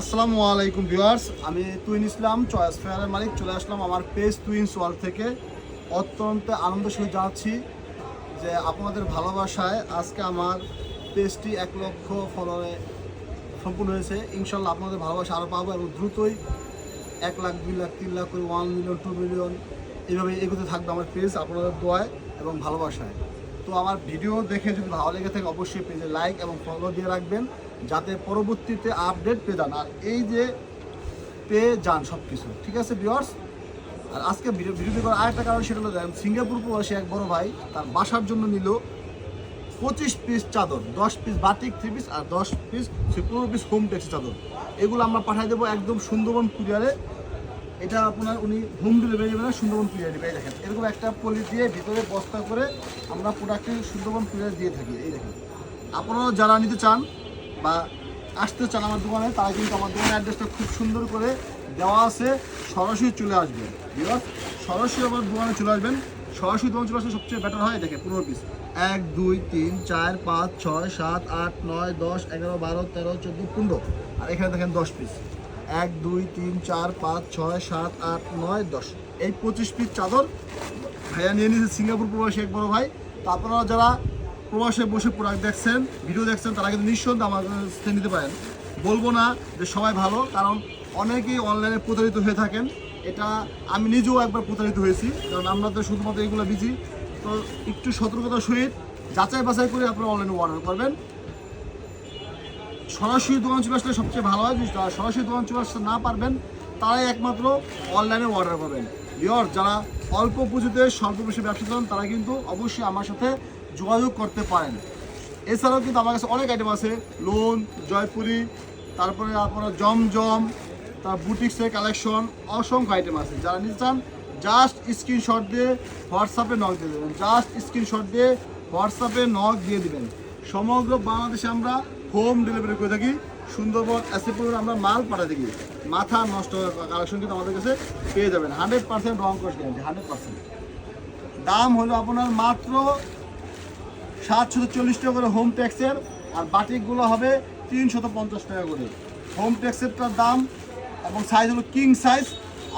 আসসালামু আলাইকুম ভিউয়ার্স, আমি তুইন ইসলাম, চয়েস ফেয়ারের মালিক। চলে আসলাম আমার পেজ টুইন্স ওয়ার্ল্ড থেকে। অত্যন্ত আনন্দ সহিত জানাচ্ছি যে আপনাদের ভালোবাসায় আজকে আমার পেজটি এক লক্ষ ফলোয়ারে সম্পূর্ণ হয়েছে। ইনশাল্লাহ আপনাদের ভালোবাসা আরও পাবো এবং দ্রুতই এক লাখ, দুই লাখ, তিন লাখ করে ওয়ান মিলিয়ন টু মিলিয়ন এইভাবে এগোতে থাকবে আমার পেজ আপনাদের দোয়ায় এবং ভালোবাসায়। তো আমার ভিডিও দেখে যদি ভালো লেগে থাকে, অবশ্যই পেজে লাইক এবং ফলো দিয়ে রাখবেন। যাতে পরবর্তীতে আপডেট পেয়ে যান। আর এই যে পেয়ে যান সব কিছু ঠিক আছে ভিওর্স আর আজকে ভিডিও ভিডিওটি করার আরেকটা কারণ সেটা হলো দেখেন, সিঙ্গাপুর প্রবাসী এক বড় ভাই তার বাসার জন্য নিল পঁচিশ পিস চাদর, দশ পিস বাটিক থ্রি পিস আর দশ পিস পনেরো পিস হোম টেক্স চাদর। এগুলো আমরা পাঠিয়ে দেবো একদম সুন্দরবন কুরিয়ারে। এটা আপনার উনি হোম ডেলিভারি দেবে না, সুন্দরবন কুরিয়ার দেবে এই দেখেন, এরকম একটা পলি দিয়ে ভিতরে বস্তা করে আমরা প্রোডাক্টটি সুন্দরবন কুরিয়ার দিয়ে থাকি। এই দেখেন আপনারা যারা নিতে চান বা আসতে চান আমার দোকানে, তারা কিন্তু আমার দোকানের অ্যাড্রেসটা খুব সুন্দর করে দেওয়া আছে। সরাসরি চলে আসবেন। বিকজ সরাসরি আমার দোকানে চলে আসবেন। সরাসরি দোকানে চলে আসলে সবচেয়ে বেটার হয় দেখে পনেরো পিস এক, দুই, তিন, চার, পাঁচ, ছয়, সাত, আট, নয়, দশ, এগারো, বারো, তেরো, চোদ্দ, পনেরো। আর এখানে দেখেন দশ পিস এক, দুই, তিন, চার, পাঁচ, ছয়, সাত, আট, নয়, দশ। এই পঁচিশ পিস চাদর ভাইয়া নিয়ে নিয়েছে সিঙ্গাপুর প্রবাসী এক বড় ভাই। তো আপনারা যারা প্রবাসে বসে প্রোডাক্ট দেখছেন ভিডিও দেখছেন, তারা কিন্তু নিঃসন্দেহে আমার কাছ নিতে পারেন। বলব না যে সবাই ভালো, কারণ অনেকেই অনলাইনে প্রতারিত হয়ে থাকেন। এটা আমি নিজেও একবার প্রতারিত হয়েছি, কারণ আমরা তো শুধুমাত্র এগুলো বিজি তো একটু সতর্কতার সহিত যাচাই বাছাই করে আপনারা অনলাইনে অর্ডার করবেন। সরাসরি দোকান চলে আসলে সবচেয়ে ভালো হয় সরাসরি দোকান চলে আসতে না পারবেন, তারাই একমাত্র অনলাইনে অর্ডার করবেন। বিয়র যারা অল্প পুঁজিতে স্বল্প বেশি ব্যবসা চান তারা কিন্তু অবশ্যই আমার সাথে যোগাযোগ করতে পারেন। এছাড়াও কিন্তু আমার কাছে অনেক আইটেম আছে। লোন জয়পুরি, তারপরে আপনার জমজম, তার বুটিক্সের কালেকশন অসংখ্য আইটেম আছে। যারা নিতে চান জাস্ট স্ক্রিনশট দিয়ে হোয়াটসঅ্যাপে নক দিয়ে দেবেন। জাস্ট স্ক্রিনশট দিয়ে হোয়াটসঅ্যাপে নক দিয়ে দিবেন। সমগ্র বাংলাদেশে আমরা হোম ডেলিভারি করে থাকি। সুন্দরবন অ্যাসিপুর আমরা মাল পাঠাতে থাকি মাথা নষ্ট কালেকশন কিন্তু আমাদের কাছে পেয়ে যাবেন। হান্ড্রেড পার্সেন্ট রং কোর্স গ্যারান্টি হান্ড্রেড পার্সেন্ট দাম হলো আপনার মাত্র সাতশো চল্লিশ টাকা করে হোম ট্যাক্সের আর বাটিকগুলো হবে তিনশত পঞ্চাশ টাকা করে। হোম ট্যাক্সেরটার দাম এবং সাইজ হলো কিং সাইজ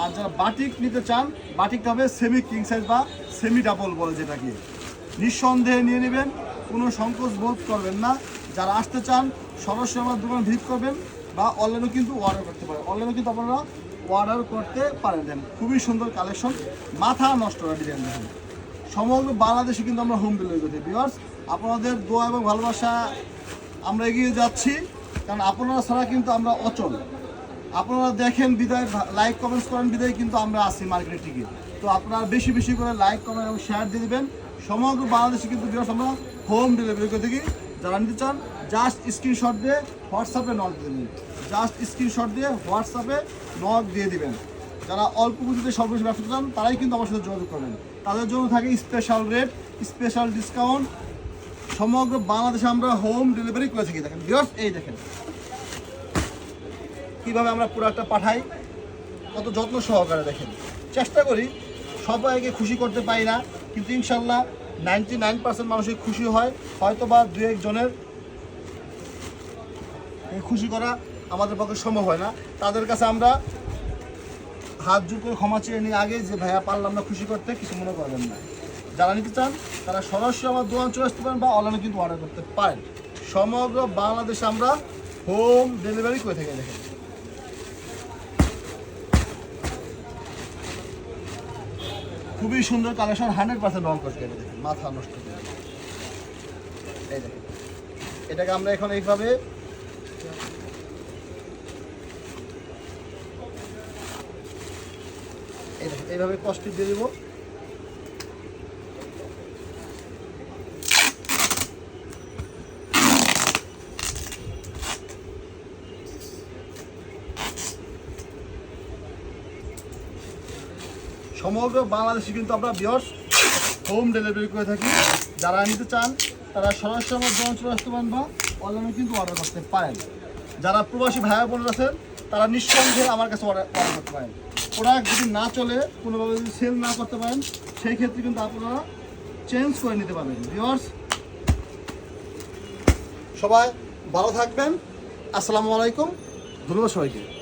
আর যারা বাটিক নিতে চান, বাটিকটা হবে সেমি কিং সাইজ বা সেমি ডাবল বলে যেটাকে। নিঃসন্দেহে নিয়ে নেবেন, কোনো সংকোচ বোধ করবেন না। যারা আসতে চান সরাসরি আমার দোকানে ভিজিট করবেন বা অনলাইনেও কিন্তু অর্ডার করতে পারেন। অনলাইনেও কিন্তু আপনারা অর্ডার করতে পারেন দেন। খুবই সুন্দর কালেকশন মাথা নষ্ট করা ডিজাইন দেখুন। সমগ্র বাংলাদেশে কিন্তু আমরা হোম ডেলিভারি করি ভিউয়ার্স আপনাদের দোয়া এবং ভালোবাসা, আমরা এগিয়ে যাচ্ছি। কারণ আপনারা ছাড়া কিন্তু আমরা অচল। আপনারা দেখেন বিদায় লাইক কমেন্টস করেন, বিদায় কিন্তু আমরা আসি মার্কেটে টিকে তো আপনারা বেশি বেশি করে লাইক কমেন্ট এবং শেয়ার দিয়ে দেবেন। সমগ্র বাংলাদেশে কিন্তু আমরা হোম ডেলিভারি করে থাকি। যারা নিতে চান জাস্ট স্ক্রিনশট দিয়ে হোয়াটসঅ্যাপে নক দিয়ে দিন। জাস্ট স্ক্রিনশট দিয়ে হোয়াটসঅ্যাপে নক দিয়ে দিবেন। যারা অল্প পুঁজিতে সর্বশেষ ব্যবসা চান, তারাই কিন্তু আমার সাথে যোগাযোগ করবেন। তাদের জন্য থাকে স্পেশাল রেট স্পেশাল ডিসকাউন্ট সমগ্র বাংলাদেশে আমরা হোম ডেলিভারি করে থাকি। দেখেন বিয়ার্স এই দেখেন। কীভাবে আমরা প্রোডাক্টটা পাঠাই, কত যত্ন সহকারে দেখেন। চেষ্টা করি, সবাইকে খুশি করতে পারি না, কিন্তু ইনশাল্লাহ নাইনটি নাইন পার্সেন্ট মানুষই খুশি হয়। হয়তো বা দু একজনের খুশি করা আমাদের পক্ষে সম্ভব হয় না। তাদের কাছে আমরা হাত জোর করে ক্ষমা চেয়ে নিয়ে আগে যে, ভাইয়া, পারলাম না খুশি করতে, কিছু মনে করবেন না। যারা নিতে চান, তারা সরাসরি আমার দোকান চলে আসতে পারেন বা অনলাইনে কিন্তু অর্ডার করতে পারেন। সমগ্র বাংলাদেশে আমরা হোম ডেলিভারি করে থাকি, দেখেন। খুবই সুন্দর কালেকশন হান্ড্রেড পার্সেন্ট রং করতে মাথা নষ্ট করে। এই এটাকে আমরা এখন এইভাবে এই এইভাবে কষ্ট দিয়ে দেবো। সমগ্র বাংলাদেশে কিন্তু আমরা বিয়স হোম ডেলিভারি করে থাকি। যারা নিতে চান, তারা সরাসরি আমার চলে আসতে পারেন বা অনলাইনে কিন্তু অর্ডার করতে পারেন। যারা প্রবাসী ভাইয়া বোন আছেন, তারা নিঃসন্দেহে আমার কাছে অর্ডার অর্ডার করতে পারেন। প্রোডাক্ট যদি না চলে, কোনোভাবে যদি সেল না করতে পারেন, সেই ক্ষেত্রে কিন্তু আপনারা চেঞ্জ করে নিতে পারবেন। ভিওর্স সবাই ভালো থাকবেন। আসসালামু আলাইকুম। ধন্যবাদ সবাইকে।